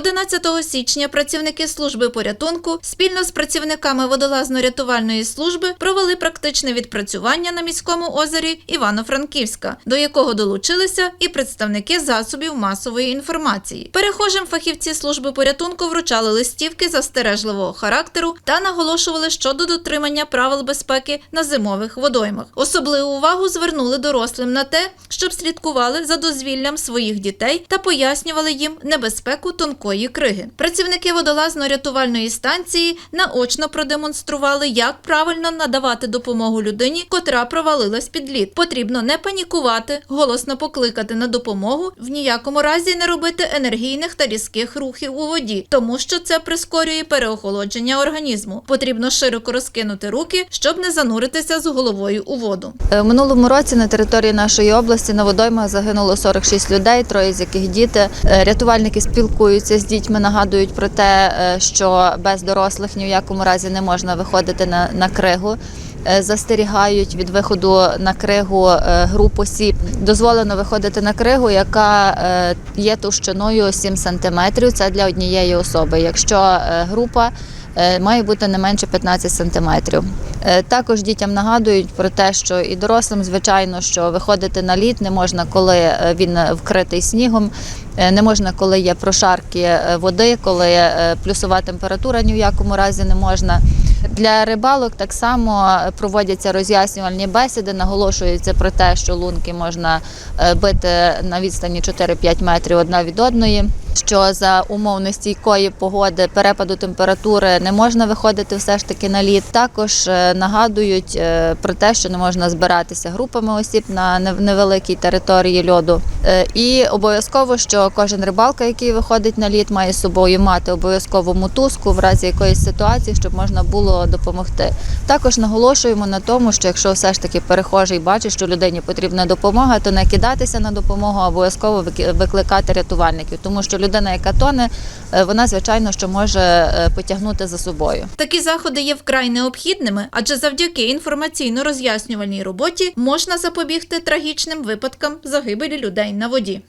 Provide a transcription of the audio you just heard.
11 січня працівники служби порятунку спільно з працівниками водолазно-рятувальної служби провели практичне відпрацювання на міському озері Івано-Франківська, до якого долучилися і представники засобів масової інформації. Перехожим фахівці служби порятунку вручали листівки застережливого характеру та наголошували щодо дотримання правил безпеки на зимових водоймах. Особливу увагу звернули дорослим на те, щоб слідкували за дозвіллям своїх дітей та пояснювали їм небезпеку тонкої криги. Працівники водолазно-рятувальної станції наочно продемонстрували, як правильно надавати допомогу людині, котра провалилась під лід. Потрібно не панікувати, голосно покликати на допомогу, в ніякому разі не робити енергійних та різких рухів у воді, тому що це прискорює переохолодження організму. Потрібно широко розкинути руки, щоб не зануритися з головою у воду. Е, минулому році на території нашої області на водоймах загинуло 46 людей, троє з яких діти. Е, Рятувальники спілкуються з дітьми, нагадують про те, е, що без дорослих ні в якому разі не можна виходити на, на кригу. Е, Застерігають від виходу на кригу е, груп осіб. Дозволено виходити на кригу, яка е, є товщиною 7 сантиметрів. Це для однієї особи. Якщо група має бути не менше 15 сантиметрів. Е, Також дітям нагадують про те, що і дорослим, звичайно, що виходити на лід не можна, коли він вкритий снігом, не можна, коли є прошарки води, коли плюсова температура ні в якому разі не можна. Для рибалок так само проводяться роз'яснювальні бесіди, наголошується про те, що лунки можна е, бити на відстані 4-5 метрів одна від одної. Що за умов нестійкої погоди, перепаду температури не можна виходити все ж таки на лід. Також е, нагадують е, про те, що не можна збиратися групами осіб на невеликій території льоду. Е, І обов'язково, що кожен рибалка, який виходить на лід, має з собою мати обов'язково мотузку в разі якоїсь ситуації, щоб можна було допомогти. Також наголошуємо на тому, що якщо все ж таки перехожий бачить, що людині потрібна допомога, то не кидатися на допомогу, а обов'язково викликати рятувальників, тому що людина, яка тоне, е, вона звичайно що може е, потягнути за собою. Такі заходи є вкрай необхідними, адже завдяки інформаційно-роз'яснювальній роботі можна запобігти трагічним випадкам загибелі людей на воді.